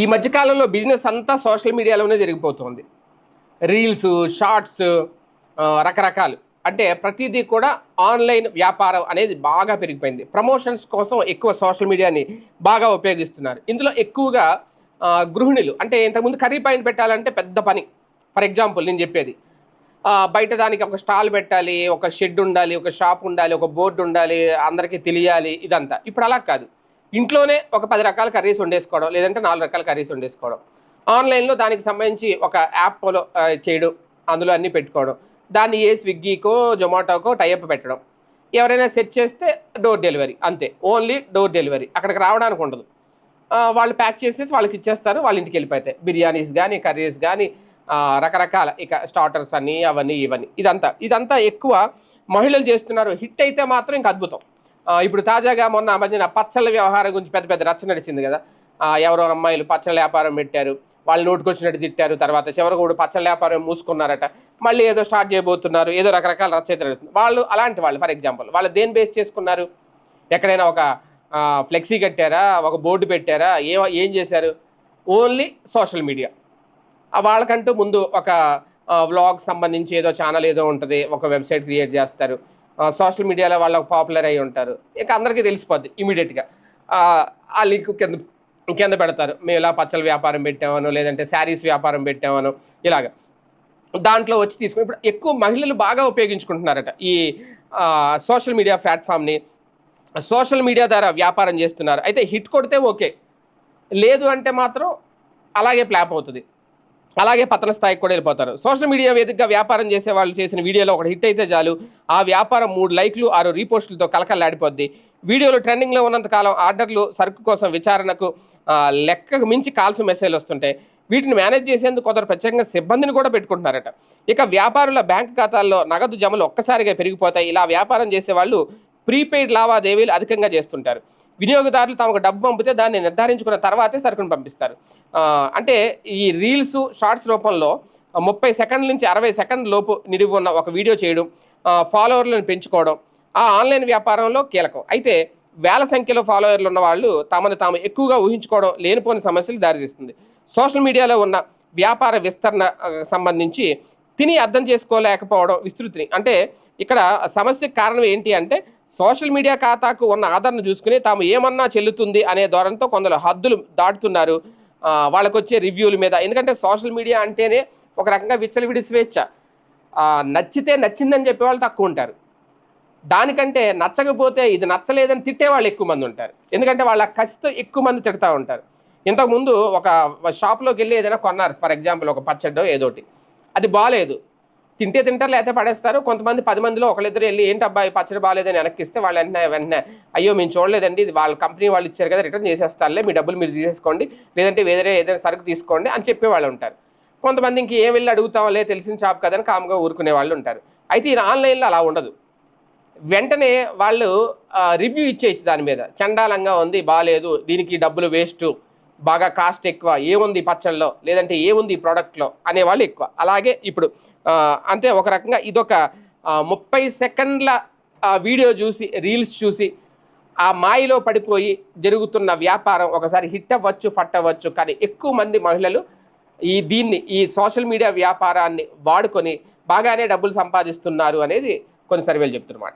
ఈ మధ్యకాలంలో బిజినెస్ అంతా సోషల్ మీడియాలోనే జరిగిపోతుంది. రీల్స్ షార్ట్స్ రకరకాలు. అంటే ప్రతిదీ కూడా ఆన్లైన్ వ్యాపారం అనేది బాగా పెరిగిపోయింది. ప్రమోషన్స్ కోసం ఎక్కువ సోషల్ మీడియాని బాగా ఉపయోగిస్తున్నారు. ఇందులో ఎక్కువగా గృహిణులు. అంటే ఇంతకుముందు కర్రీ పాయింట్ పెట్టాలంటే పెద్ద పని. ఫర్ ఎగ్జాంపుల్ నేను చెప్పేది. బయట దానికి ఒక స్టాల్ పెట్టాలి ఒక షెడ్ ఉండాలి ఒక షాప్ ఉండాలి ఒక బోర్డు ఉండాలి అందరికీ తెలియాలి ఇదంతా. ఇప్పుడు అలా కాదు. ఇంట్లోనే ఒక పది రకాల కర్రీస్ వండేసుకోవడం లేదంటే నాలుగు రకాల కర్రీస్ వండేసుకోవడం. ఆన్లైన్లో దానికి సంబంధించి ఒక యాప్లో చేయడం అందులో అన్నీ పెట్టుకోవడం. దాన్ని ఏ స్విగ్గీకో జొమాటోకో టైప్ పెట్టడం. ఎవరైనా సెట్ చేస్తే డోర్ డెలివరీ అంతే. Only door delivery. అక్కడికి రావడానికి ఉండదు. వాళ్ళు ప్యాక్ చేసేసి వాళ్ళకి ఇచ్చేస్తారు వాళ్ళ ఇంటికి వెళ్ళిపోతాయి. బిర్యానీస్ కానీ కర్రీస్ కానీ రకరకాల ఇక స్టార్టర్స్ అని అవన్నీ ఇవన్నీ. ఇదంతా ఇదంతా ఎక్కువ మహిళలు చేస్తున్నారు. హిట్ అయితే మాత్రం ఇంకా అద్భుతం. ఇప్పుడు తాజాగా మొన్న మధ్యన పచ్చళ్ళ వ్యవహారం గురించి పెద్ద పెద్ద రచ్చ నడిచింది కదా. ఎవరో అమ్మాయిలు పచ్చళ్ళ వ్యాపారం పెట్టారు. వాళ్ళు నోటుకొచ్చినట్టు తిట్టారు. తర్వాత చివరికి కూడా పచ్చళ్ళ వ్యాపారం మూసుకున్నారట. మళ్ళీ ఏదో స్టార్ట్ చేయబోతున్నారు. ఏదో రకరకాల రచయిత నడుస్తుంది. వాళ్ళు అలాంటి వాళ్ళు ఫర్ ఎగ్జాంపుల్ వాళ్ళు దేని బేస్ చేసుకున్నారు? ఎక్కడైనా ఒక ఫ్లెక్సీ కట్టారా? ఒక బోర్డు పెట్టారా? ఏ ఏం చేశారు? Only social media. వాళ్ళకంటూ ముందు ఒక వ్లాగ్ సంబంధించి ఏదో ఛానల్ ఏదో ఉంటుంది. ఒక వెబ్సైట్ క్రియేట్ చేస్తారు. సోషల్ మీడియాలో వాళ్ళకు పాపులర్ అయి ఉంటారు. ఇక అందరికీ తెలిసిపోద్ది ఇమీడియట్గా ఆ లింక్ కింద కింద పెడతారు. మేము ఇలా పచ్చల వ్యాపారం పెట్టామను లేదంటే శారీస్ వ్యాపారం పెట్టామను ఇలాగ. దాంట్లో వచ్చి తీసుకుని ఇప్పుడు ఎక్కువ మహిళలు బాగా ఉపయోగించుకుంటున్నారట ఈ సోషల్ మీడియా ప్లాట్ఫామ్ని. సోషల్ మీడియా ద్వారా వ్యాపారం చేస్తున్నారు. అయితే హిట్ కొడితే ఓకే. లేదు అంటే మాత్రం అలాగే ప్లాప్ అవుతుంది. అలాగే పతన స్థాయికి కూడా వెళ్ళిపోతారు. సోషల్ మీడియా వేదికగా వ్యాపారం చేసే వాళ్ళు చేసిన వీడియోలో ఒకటి హిట్ అయితే చాలు. ఆ వ్యాపారం మూడు లైక్లు ఆరు రీపోస్టులతో కలకల్లాడిపోద్ది వీడియోలు ట్రెండింగ్లో ఉన్నంత కాలం ఆర్డర్లు సరుకు కోసం విచారణకు లెక్కకు మించి కాల్స్ మెసేజ్లు వస్తుంటాయి. వీటిని మేనేజ్ చేసేందుకు కొందరు ప్రత్యేకంగా సిబ్బందిని కూడా పెట్టుకుంటున్నారట. ఇక వ్యాపారుల బ్యాంక్ ఖాతాల్లో నగదు జమలు ఒక్కసారిగా పెరిగిపోతాయి. ఇలా వ్యాపారం చేసే వాళ్ళు ప్రీపెయిడ్ లావాదేవీలు అధికంగా చేస్తుంటారు. వినియోగదారులు తమకు డబ్బు పంపితే దాన్ని నిర్ధారించుకున్న తర్వాతే సరుకును పంపిస్తారు. అంటే ఈ రీల్స్ షార్ట్స్ రూపంలో ముప్పై సెకండ్ల నుంచి అరవై సెకండ్ల లోపు నిడివి ఉన్న ఒక వీడియో చేయడం ఫాలోవర్లను పెంచుకోవడం ఆ ఆన్లైన్ వ్యాపారంలో కీలకం. అయితే వేల సంఖ్యలో ఫాలోవర్లు ఉన్న వాళ్ళు తమను తాము ఎక్కువగా ఊహించుకోవడం లేనిపోని సమస్యలు దారితీస్తుంది. సోషల్ మీడియాలో ఉన్న వ్యాపార విస్తరణ సంబంధించి తిని అర్థం చేసుకోలేకపోవడం విస్తృతిని. అంటే ఇక్కడ సమస్యకు కారణం ఏంటి అంటే సోషల్ మీడియా ఖాతాకు ఉన్న ఆదరణ చూసుకుని తాము ఏమన్నా చెల్లుతుంది అనే ధోరణితో కొందరు హద్దులు దాటుతున్నారు. వాళ్ళకు వచ్చే రివ్యూల మీద. ఎందుకంటే సోషల్ మీడియా అంటేనే ఒక రకంగా విచ్చలవిడి స్వేచ్ఛ. నచ్చితే నచ్చిందని చెప్పే వాళ్ళు తక్కువ ఉంటారు. దానికంటే నచ్చకపోతే ఇది నచ్చలేదని తిట్టే వాళ్ళు ఎక్కువ మంది ఉంటారు. ఎందుకంటే వాళ్ళ కసితో ఎక్కువ మంది తిడతా ఉంటారు. ఇంతకుముందు ఒక షాప్లోకి వెళ్ళి ఏదైనా కొన్నారు. ఫర్ ఎగ్జాంపుల్ ఒక పచ్చడో ఏదోటి. అది బాగాలేదు తింటే తింటారు లేకపోతే పడేస్తారు. కొంతమంది పది మందిలో ఒకళ్ళిద్దరు వెళ్ళి ఏంటి అబ్బాయి పచ్చడి బాగాలేదని వెనక్కి ఇస్తే వాళ్ళు వెంటనే వెంటనే అయ్యో మేము చూడలేదండి ఇది వాళ్ళ కంపెనీ వాళ్ళు ఇచ్చారు కదా రిటర్న్ చేసేస్తారులే మీ డబ్బులు మీరు తీసేసుకోండి లేదంటే వేరే ఏదైనా సరుకు తీసుకోండి అని చెప్పే వాళ్ళు ఉంటారు. కొంతమంది ఇంక ఏం వెళ్ళి అడుగుతాంలే తెలిసిన షాప్ కదని కామ్గా ఊరుకునే వాళ్ళు ఉంటారు. అయితే ఈ ఆన్లైన్లో అలా ఉండదు. వెంటనే వాళ్ళు రివ్యూ ఇచ్చేయచ్చు దాని మీద. చండాలంగా ఉంది బాగాలేదు దీనికి డబ్బులు వేస్ట్ బాగా కాస్ట్ ఎక్కువ ఏముంది పచ్చళ్ళలో లేదంటే ఏముంది ఈ ప్రోడక్ట్లో అనేవాళ్ళు ఎక్కువ. అలాగే ఇప్పుడు అంతే ఒక రకంగా ఇదొక ముప్పై సెకండ్ల వీడియో చూసి రీల్స్ చూసి ఆ మాయలో పడిపోయి జరుగుతున్న వ్యాపారం ఒకసారి హిట్ అవ్వచ్చు ఫట్ అవ్వచ్చు కానీ ఎక్కువ మంది మహిళలు ఈ దీన్ని ఈ సోషల్ మీడియా వ్యాపారాన్ని వాడుకొని బాగానే డబ్బులు సంపాదిస్తున్నారు అనేది కొన్ని సర్వేలు చెప్తున్నమాట.